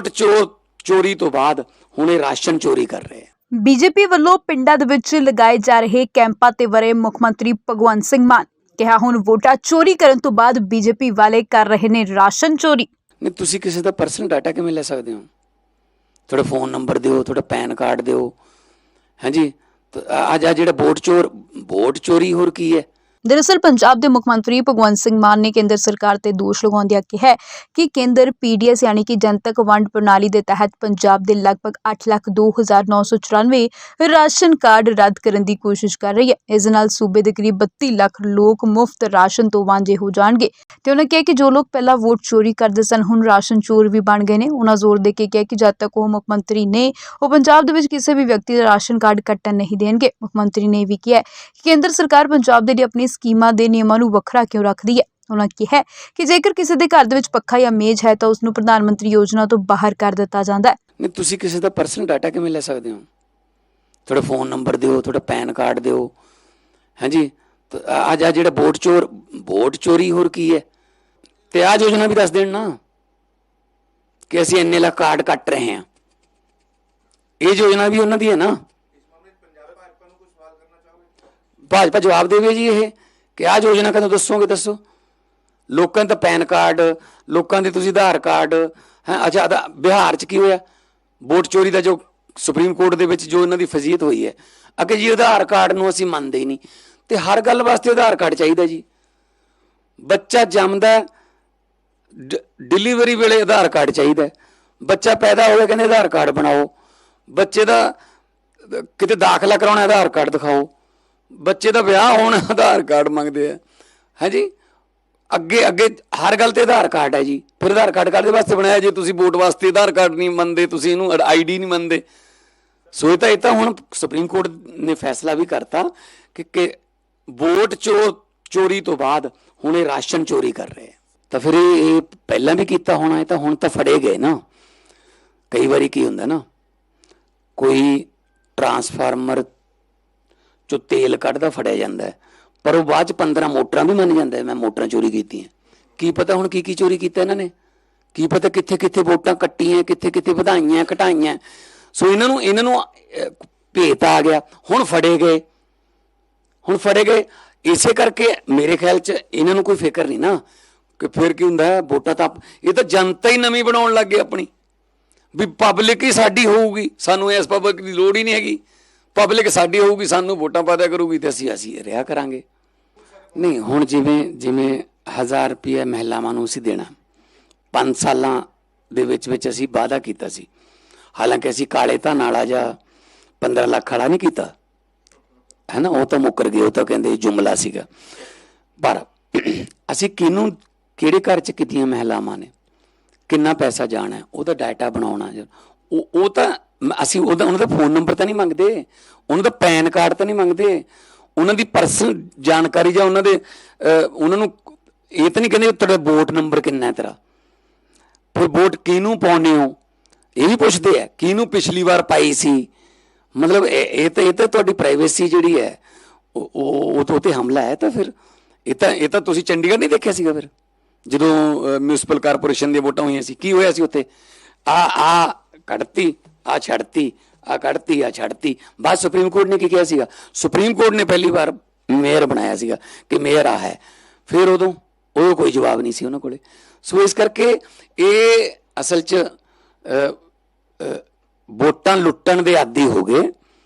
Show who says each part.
Speaker 1: Vote ਚੋਰੀ ਤੋਂ ਬਾਅਦ ਹੁਣ ਇਹ ਰਾਸ਼ਨ ਚੋਰੀ ਕਰ ਰਹੇ ਆ।
Speaker 2: ਬੀਜੇਪੀ ਵੱਲੋਂ ਪਿੰਡਾਂ ਦੇ ਵਿੱਚ ਲਗਾਏ ਜਾ ਰਹੇ ਕੈਂਪਾਂ ਤੇ ਵਰੇ ਮੁੱਖ ਮੰਤਰੀ ਭਗਵੰਤ ਸਿੰਘ ਮਾਨ ਕਿਹਾ ਹੁਣ ਵੋਟਾਂ ਚੋਰੀ ਕਰਨ ਤੋਂ ਬਾਅਦ ਬੀਜੇਪੀ ਵਾਲੇ ਕਰ ਰਹੇ ਨੇ ਰਾਸ਼ਨ ਚੋਰੀ।
Speaker 1: ਨਹੀਂ ਤੁਸੀਂ ਕਿਸੇ ਦਾ ਪਰਸਨਲ ਡਾਟਾ ਕਿਵੇਂ ਲੈ ਸਕਦੇ ਹੋ? ਤੁਹਾਡਾ ਫੋਨ ਨੰਬਰ ਦਿਓ ਤੁਹਾਡਾ ਪੈਨ ਕਾਰਡ ਦਿਓ। ਹਾਂਜੀ ਅੱਜ ਆ ਜਿਹੜਾ ਵੋਟ ਚੋਰ ਵੋਟ ਚੋਰੀ ਹੋਰ ਕੀ ਹੈ?
Speaker 2: ਦਰਅਸਲ, ਪੰਜਾਬ ਦੇ ਮੁੱਖ ਮੰਤਰੀ ਭਗਵੰਤ ਸਿੰਘ ਮਾਨ ਨੇ ਕੇਂਦਰ ਸਰਕਾਰ ਤੇ ਦੋਸ਼ ਲਗਾਉਂਦਿਆਂ ਕਿਹਾ ਕਿ ਕੇਂਦਰ ਪੀਡੀਐਸ ਯਾਨੀ ਕਿ ਜਨਤਕ ਵੰਡ ਪ੍ਰਣਾਲੀ ਦੇ ਤਹਿਤ ਪੰਜਾਬ ਦੇ ਲਗਭਗ 802994 ਰਾਸ਼ਨ ਕਾਰਡ ਰੱਦ ਕਰਨ ਦੀ ਕੋਸ਼ਿਸ਼ ਕਰ ਰਹੀ ਹੈ। ਇਸ ਨਾਲ ਸੂਬੇ ਦੇ ਕਰੀਬ 32 ਲੱਖ ਲੋਕ ਮੁਫਤ ਰਾਸ਼ਨ ਤੋਂ ਵਾਂਝੇ ਹੋ ਜਾਣਗੇ ਤੇ ਉਹਨਾਂ ਕਿਹਾ ਕਿ ਜੋ ਲੋਕ ਪਹਿਲਾਂ ਵੋਟ ਚੋਰੀ ਕਰਦੇ ਸਨ, ਹੁਣ ਰਾਸ਼ਨ ਚੋਰ ਵੀ ਬਣ ਗਏ ਨੇ। ਉਹਨਾਂ ਜ਼ੋਰ ਦੇ ਕੇ ਕਿਹਾ ਕਿ ਜਦ ਤੱਕ ਉਹ ਮੁੱਖ ਮੰਤਰੀ ਨੇ, ਉਹ ਪੰਜਾਬ ਦੇ ਵਿੱਚ ਕਿਸੇ ਵੀ ਵਿਅਕਤੀ ਦਾ ਰਾਸ਼ਨ ਕਾਰਡ ਕੱਟਣ ਨਹੀਂ ਦੇਣਗੇ। ਮੁੱਖ ਮੰਤਰੀ ਨੇ ਇਹ ਵੀ ਕਿਹਾ ਕਿ ਕੇਂਦਰ ਸਰਕਾਰ ਪੰਜਾਬ ਦੇ ਲਈ ਆਪਣੀ ਸਕੀਮਾਂ ਦੇ ਨਿਯਮਾਂ ਨੂੰ ਵੱਖਰਾ ਕਿਉਂ ਰੱਖਦੀ ਹੈ? ਉਹਨਾਂ ਕਿਹਾ ਕਿ ਜੇਕਰ ਕਿਸੇ ਦੇ ਘਰ ਦੇ ਵਿੱਚ ਪੱਖਾ ਜਾਂ ਮੇਜ਼ ਹੈ ਤਾਂ ਉਸ ਨੂੰ ਪ੍ਰਧਾਨ ਮੰਤਰੀ ਯੋਜਨਾ ਤੋਂ ਬਾਹਰ ਕਰ ਦਿੱਤਾ ਜਾਂਦਾ ਹੈ।
Speaker 1: ਨਹੀਂ, ਤੁਸੀਂ ਕਿਸੇ ਦਾ ਪਰਸਨਲ ਡਾਟਾ ਕਿਵੇਂ ਲੈ ਸਕਦੇ ਹੋ? ਤੁਹਾਡਾ ਫੋਨ ਨੰਬਰ ਦਿਓ, ਤੁਹਾਡਾ ਪੈਨ ਕਾਰਡ ਦਿਓ। ਹਾਂਜੀ? ਅੱਜ ਆ ਜਿਹੜਾ ਵੋਟ ਚੋਰ, ਵੋਟ ਚੋਰੀ ਹੋਰ ਕੀ ਹੈ? ਤੇ ਆ ਯੋਜਨਾ ਵੀ ਦੱਸ ਦੇਣ ਨਾ ਕਿ ਅਸੀਂ ਇੰਨੇ ਲੱਖ ਕਾਰਡ ਕੱਟ ਰਹੇ ਹਾਂ। ਇਹ ਯੋਜਨਾ ਵੀ ਉਹਨਾਂ ਦੀ ਹੈ ਨਾ। ਭਾਜਪਾ ਜਵਾਬ ਦੇਵੇ ਜੀ ਇਹ, ਕਿ ਆਹ ਯੋਜਨਾ ਕਦੋਂ ਦੱਸੋਗੇ, ਦੱਸੋ? ਲੋਕਾਂ ਦਾ ਪੈਨ ਕਾਰਡ, ਲੋਕਾਂ ਦੇ ਤੁਸੀਂ ਆਧਾਰ ਕਾਰਡ, ਹੈ, ਅੱਛਾ ਅਦਾ ਬਿਹਾਰ ਚ ਕੀ ਹੋਇਆ? ਵੋਟ ਚੋਰੀ ਦਾ ਜੋ ਸੁਪਰੀਮ ਕੋਰਟ ਦੇ ਵਿੱਚ ਜੋ ਇਹਨਾਂ ਦੀ ਫਜ਼ੀਅਤ ਹੋਈ ਹੈ, ਅਗੇ ਜੀ ਆਧਾਰ ਕਾਰਡ ਨੂੰ ਅਸੀਂ ਮੰਨਦੇ ਹੀ ਨਹੀਂ, ਤੇ ਹਰ ਗੱਲ ਵਾਸਤੇ ਆਧਾਰ ਕਾਰਡ ਚਾਹੀਦਾ ਜੀ। ਬੱਚਾ ਜੰਮਦਾ ਡ- ਡਿਲੀਵਰੀ ਵੇਲੇ ਆਧਾਰ ਕਾਰਡ ਚਾਹੀਦਾ ਬੱਚਾ ਪੈਦਾ ਹੋਇਆ ਕਹਿੰਦੇ ਆਧਾਰ ਕਾਰਡ ਬਣਾਓ। ਬੱਚੇ ਦਾ ਕਿਤੇ ਦਾਖਲਾ ਕਰਾਉਣਾ ਆਧਾਰ ਕਾਰਡ ਦਿਖਾਓ। ਬੱਚੇ ਦਾ ਵਿਆਹ ਹੋਣ, ਆਧਾਰ ਕਾਰਡ ਮੰਗਦੇ ਆ। ਹਾਂਜੀ ਅੱਗੇ ਅੱਗੇ ਹਰ ਗੱਲ ਤੇ ਆਧਾਰ ਕਾਰਡ ਹੈ ਜੀ। ਫਿਰ ਆਧਾਰ ਕਾਰਡ ਕਾਹਦੇ ਵਾਸਤੇ ਬਣਾਇਆ? ਜੇ ਤੁਸੀਂ ਵੋਟ ਵਾਸਤੇ ਆਧਾਰ ਕਾਰਡ ਨਹੀਂ ਮੰਨਦੇ, ਤੁਸੀਂ ਇਹਨੂੰ ਆਈਡੀ ਨਹੀਂ ਮੰਨਦੇ। ਸੋ ਇਹ ਤਾਂ ਇਹ ਤਾਂ ਹੁਣ ਸੁਪਰੀਮ ਕੋਰਟ ਨੇ ਫੈਸਲਾ ਵੀ ਕਰਤਾ ਕਿ ਕਿ ਵੋਟ ਚੋ ਚੋਰੀ ਤੋਂ ਬਾਅਦ ਹੁਣ ਇਹ ਰਾਸ਼ਨ ਚੋਰੀ ਕਰ ਰਹੇ ਤਾਂ ਫਿਰ ਇਹ ਪਹਿਲਾਂ ਵੀ ਕੀਤਾ ਹੋਣਾ, ਇਹ ਤਾਂ ਹੁਣ ਤਾਂ ਫੜੇ ਗਏ ਨਾ। ਕਈ ਵਾਰੀ ਕੀ ਹੁੰਦਾ ਨਾ, ਕੋਈ ਟਰਾਂਸਫਾਰਮਰ ਚੋਂ ਤੇਲ ਕੱਢਦਾ ਫੜਿਆ ਜਾਂਦਾ ਪਰ ਉਹ ਬਾਅਦ ਚ 15 ਮੋਟਰਾਂ ਵੀ ਮੰਨ ਜਾਂਦਾ ਮੈਂ ਮੋਟਰਾਂ ਚੋਰੀ ਕੀਤੀਆਂ। ਕੀ ਪਤਾ ਹੁਣ ਕੀ ਕੀ ਚੋਰੀ ਕੀਤਾ ਇਹਨਾਂ ਨੇ? ਕੀ ਪਤਾ ਕਿੱਥੇ ਕਿੱਥੇ ਵੋਟਾਂ ਕੱਟੀਆਂ ਕਿੱਥੇ ਕਿੱਥੇ ਵਧਾਈਆਂ ਘਟਾਈਆਂ। ਸੋ ਇਹਨਾਂ ਨੂੰ ਇਹਨਾਂ ਨੂੰ ਅਹ, ਭੇਤ ਆ ਗਿਆ। ਹੁਣ ਫੜੇ ਗਏ। ਹੁਣ ਫੜੇ ਗਏ। ਇਸੇ ਕਰਕੇ ਮੇਰੇ ਖਿਆਲ ਚ ਇਹਨਾਂ ਨੂੰ ਕੋਈ ਫਿਕਰ ਨਹੀਂ ਨਾ। ਕਿ ਫਿਰ ਕੀ ਹੁੰਦਾ ਹੈ, ਵੋਟਾਂ ਤਾਂ ਆਪ- ਇਹ ਤਾਂ ਜਨਤਾ ਹੀ ਨਵੀਂ ਬਣਾਉਣ ਲੱਗ ਗਈ ਆਪਣੀ। ਵੀ ਪਬਲਿਕ ਹੀ ਸਾਡੀ ਹੋਊਗੀ। ਸਾਨੂੰ ਇਸ ਪਬਲਿਕ ਦੀ ਲੋੜ ਹੀ ਨਹੀਂ ਹੈਗੀ। ਪਬਲਿਕ ਸਾਡੀ ਹੋਊਗੀ ਸਾਨੂੰ ਵੋਟਾਂ ਪਾ ਦਿਆ ਕਰੂਗੀ ਤੇ ਅਸੀਂ ਅਸੀਂ ਰਿਹਾ ਕਰਾਂਗੇ। ਨਹੀਂ ਹੁਣ ਜਿਵੇਂ ਜਿਵੇਂ 1000 ਰੁਪਏ ਮਹਿਲਾਵਾਂ ਨੂੰ ਅਸੀਂ ਦੇਣਾ। 5 ਸਾਲਾਂ ਦੇ ਵਿੱਚ ਵਿੱਚ ਅਸੀਂ ਵਾਅਦਾ ਕੀਤਾ ਸੀ। ਹਾਲਾਂਕਿ ਅਸੀਂ ਕਾਲੇ ਧਨ ਵਾਲਾ ਜਾਂ 15 ਲੱਖ ਵਾਲਾ ਨਹੀਂ ਕੀਤਾ। ਹੈ ਨਾ ਉਹ ਤਾਂ ਮੁੱਕਰ ਗਏ ਉਹ ਤਾਂ ਕਹਿੰਦੇ ਜੁਮਲਾ ਸੀਗਾ। ਪਰ ਅਸੀਂ ਕਿਹਨੂੰ ਕਿਹੜੇ ਘਰ ਚ ਕਿਤੀਆਂ ਮਹਿਲਾਵਾਂ ਨੇ? ਕਿੰਨਾ ਪੈਸਾ ਜਾਣਾ ਹੈ, ਉਹਦਾ ਡਾਟਾ ਬਣਾਉਣਾ ਉਹ ਉਹ ਤਾਂ ਅਸੀਂ ਉਹਦਾ ਉਹਨਾਂ ਦਾ ਫੋਨ ਨੰਬਰ ਤਾਂ ਨਹੀਂ ਮੰਗਦੇ। ਉਹਨਾਂ ਦਾ ਪੈਨ ਕਾਰਡ ਤਾਂ ਨਹੀਂ ਮੰਗਦੇ। ਉਹਨਾਂ ਦੀ ਪਰਸਨਲ ਜਾਣਕਾਰੀ ਜਾਂ ਉਹਨਾਂ ਦੇ ਉਹਨਾਂ ਨੂੰ ਇਹ ਤਾਂ ਨਹੀਂ ਕਹਿੰਦੇ ਤੁਹਾਡਾ ਵੋਟ ਨੰਬਰ ਕਿੰਨਾ ਹੈ ਤੇਰਾ। ਫਿਰ ਵੋਟ ਕਿਹਨੂੰ ਪਾਉਣੇ ਹੋ? ਇਹ ਵੀ ਪੁੱਛਦੇ ਆ, ਕਿਹਨੂੰ ਪਿਛਲੀ ਵਾਰ ਪਾਈ ਸੀ? ਮਤਲਬ ਇਹ ਇਹ ਤਾਂ ਇਹ ਤਾਂ ਤੁਹਾਡੀ ਪ੍ਰਾਈਵੇਸੀ ਜਿਹੜੀ ਹੈ, ਉਹ ਉਹ ਉਹ ਤੇ ਹਮਲਾ ਹੈ ਤਾਂ ਫਿਰ। ਇਹ ਤਾਂ ਇਹ ਤਾਂ ਤੁਸੀਂ ਚੰਡੀਗੜ੍ਹ ਨਹੀਂ ਦੇਖਿਆ ਸੀਗਾ ਫਿਰ? ਜਦੋਂ ਮਿਊਨਿਸਪਲ ਕਾਰਪੋਰੇਸ਼ਨ ਦੀਆਂ ਵੋਟਾਂ ਹੋਈਆਂ ਸੀ, ਕੀ ਹੋਇਆ ਸੀ ਉੱਥੇ? ਆ ਆ ਕੱਢਤੀ। ਆ ਛੱਡਤੀ ਆ ਕੱਢਤੀ ਆ ਛੱਡਤੀ ਬਸ ਸੁਪਰੀਮ ਕੋਰਟ ਨੇ ਕੀ ਕਿਹਾ ਸੀਗਾ ਸੁਪਰੀਮ ਕੋਰਟ ਨੇ ਪਹਿਲੀ ਵਾਰ ਮੇਅਰ ਬਣਾਇਆ ਸੀਗਾ ਕਿ ਮੇਅਰ ਆ ਹੈ ਫਿਰ ਉਦੋਂ ਉਹ ਕੋਈ ਜਵਾਬ ਨਹੀਂ ਸੀ ਉਹਨਾਂ ਕੋਲੇ ਸੋ ਇਸ ਕਰਕੇ ਇਹ ਅਸਲ 'ਚ ਵੋਟਾਂ ਲੁੱਟਣ ਦੇ ਆਦੀ ਹੋ ਗਏ